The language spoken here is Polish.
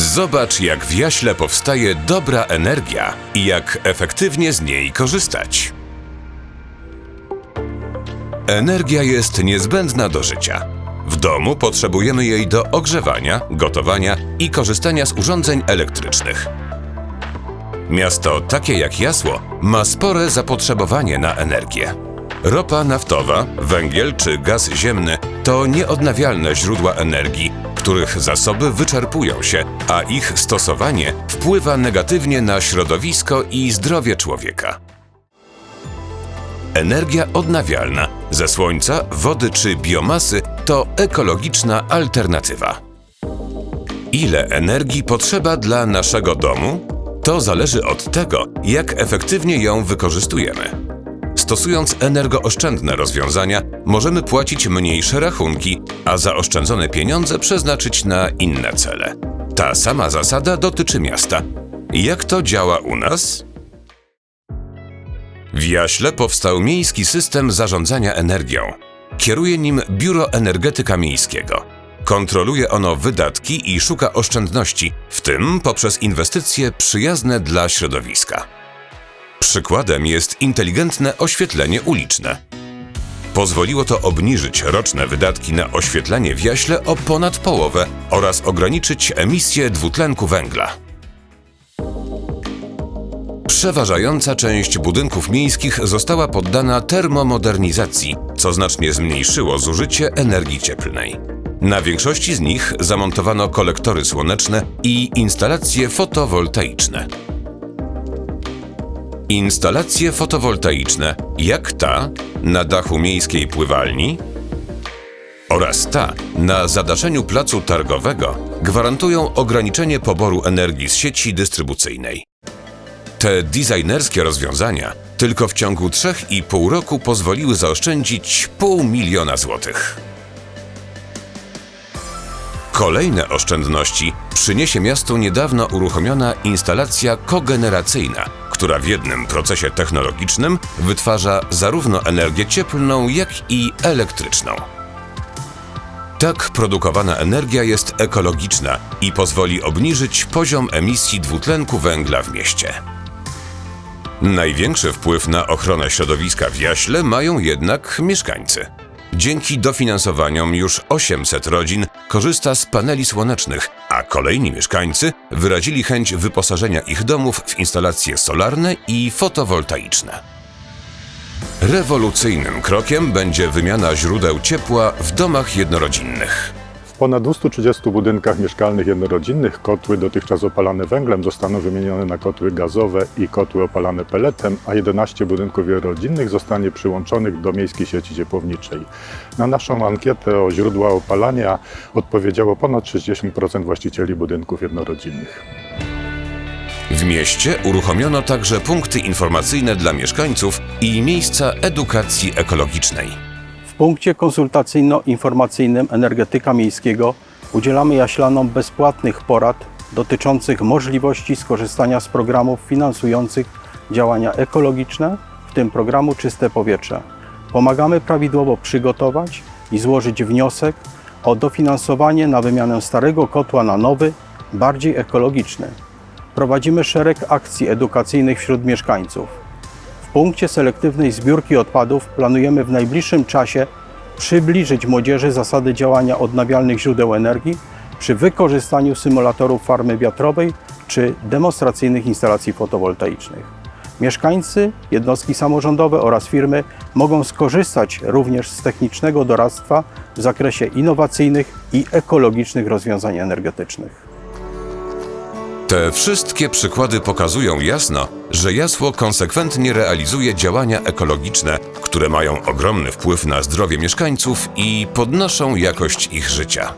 Zobacz, jak w jaśle powstaje dobra energia i jak efektywnie z niej korzystać. Energia jest niezbędna do życia. W domu potrzebujemy jej do ogrzewania, gotowania i korzystania z urządzeń elektrycznych. Miasto takie jak Jasło ma spore zapotrzebowanie na energię. Ropa naftowa, węgiel czy gaz ziemny to nieodnawialne źródła energii, których zasoby wyczerpują się, a ich stosowanie wpływa negatywnie na środowisko i zdrowie człowieka. Energia odnawialna ze słońca, wody czy biomasy to ekologiczna alternatywa. Ile energii potrzeba dla naszego domu? To zależy od tego, jak efektywnie ją wykorzystujemy. Stosując energooszczędne rozwiązania, możemy płacić mniejsze rachunki, a zaoszczędzone pieniądze przeznaczyć na inne cele. Ta sama zasada dotyczy miasta. Jak to działa u nas? W Jaśle powstał miejski system zarządzania energią. Kieruje nim Biuro Energetyka Miejskiego. Kontroluje ono wydatki i szuka oszczędności, w tym poprzez inwestycje przyjazne dla środowiska. Przykładem jest inteligentne oświetlenie uliczne. Pozwoliło to obniżyć roczne wydatki na oświetlenie w Jaśle o ponad połowę oraz ograniczyć emisję dwutlenku węgla. Przeważająca część budynków miejskich została poddana termomodernizacji, co znacznie zmniejszyło zużycie energii cieplnej. Na większości z nich zamontowano kolektory słoneczne i instalacje fotowoltaiczne. Instalacje fotowoltaiczne, jak ta na dachu miejskiej pływalni oraz ta na zadaszeniu placu targowego, gwarantują ograniczenie poboru energii z sieci dystrybucyjnej. Te designerskie rozwiązania tylko w ciągu 3,5 roku pozwoliły zaoszczędzić pół miliona złotych. Kolejne oszczędności przyniesie miastu niedawno uruchomiona instalacja kogeneracyjna, która w jednym procesie technologicznym wytwarza zarówno energię cieplną, jak i elektryczną. Tak produkowana energia jest ekologiczna i pozwoli obniżyć poziom emisji dwutlenku węgla w mieście. Największy wpływ na ochronę środowiska w Jaśle mają jednak mieszkańcy. Dzięki dofinansowaniom już 800 rodzin korzysta z paneli słonecznych, a kolejni mieszkańcy wyrazili chęć wyposażenia ich domów w instalacje solarne i fotowoltaiczne. Rewolucyjnym krokiem będzie wymiana źródeł ciepła w domach jednorodzinnych. Ponad 230 budynkach mieszkalnych jednorodzinnych kotły dotychczas opalane węglem zostaną wymienione na kotły gazowe i kotły opalane peletem, a 11 budynków jednorodzinnych zostanie przyłączonych do miejskiej sieci ciepłowniczej. Na naszą ankietę o źródła opalania odpowiedziało ponad 60% właścicieli budynków jednorodzinnych. W mieście uruchomiono także punkty informacyjne dla mieszkańców i miejsca edukacji ekologicznej. Punkcie konsultacyjno-informacyjnym Energetyka Miejskiego udzielamy jaślanom bezpłatnych porad dotyczących możliwości skorzystania z programów finansujących działania ekologiczne, w tym programu Czyste Powietrze. Pomagamy prawidłowo przygotować i złożyć wniosek o dofinansowanie na wymianę starego kotła na nowy, bardziej ekologiczny. Prowadzimy szereg akcji edukacyjnych wśród mieszkańców. Punkcie selektywnej zbiórki odpadów planujemy w najbliższym czasie przybliżyć młodzieży zasady działania odnawialnych źródeł energii przy wykorzystaniu symulatorów farmy wiatrowej czy demonstracyjnych instalacji fotowoltaicznych. Mieszkańcy, jednostki samorządowe oraz firmy mogą skorzystać również z technicznego doradztwa w zakresie innowacyjnych i ekologicznych rozwiązań energetycznych. Te wszystkie przykłady pokazują jasno, że Jasło konsekwentnie realizuje działania ekologiczne, które mają ogromny wpływ na zdrowie mieszkańców i podnoszą jakość ich życia.